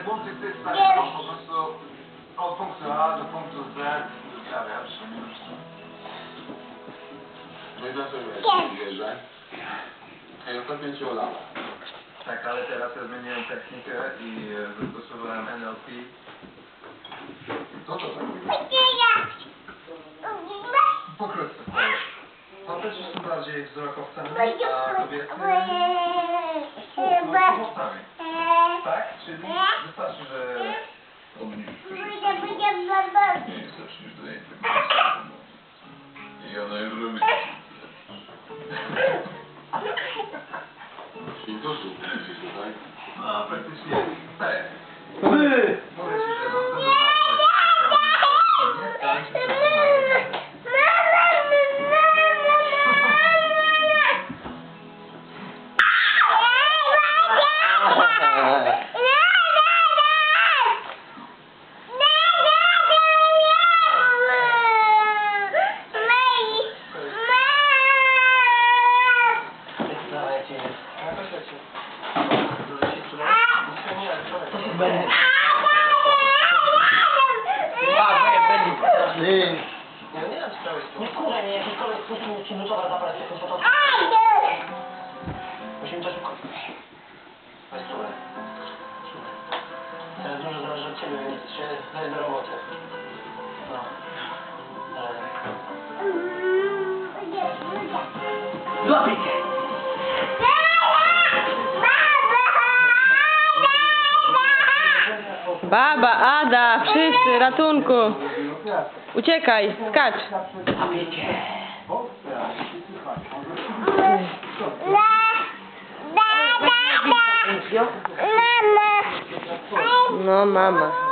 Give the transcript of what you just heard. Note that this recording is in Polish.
ten bunt jest taki, no, po prostu od punktu A do punktu Z pojawia się już. No i dlaczego jest wieżę? Ja to pięć olawa. Tak, ale teraz ja zmieniłem technikę i zastosowałem NLP. Co to tak? Pokrótce. Facet są bardziej wzrokowcami, a kobiety... Wzrokowcami. Tak? Czyli... wystarczy, że Nie zaczniesz do niej I ona już robi. Świntusów, tak? no praktycznie tak. Nie wkurzaj mnie, jakikolwiek sposób mnie przymusowa zabrać jak to to. Musimy coś ukończyć. Weź. Słuchaj. Teraz dużo zależy od ciebie, więc się daj do roboty. No. Dalej. Złapię cię! Baba, Ada, wszyscy, ratunku. Uciekaj, skacz. No mama.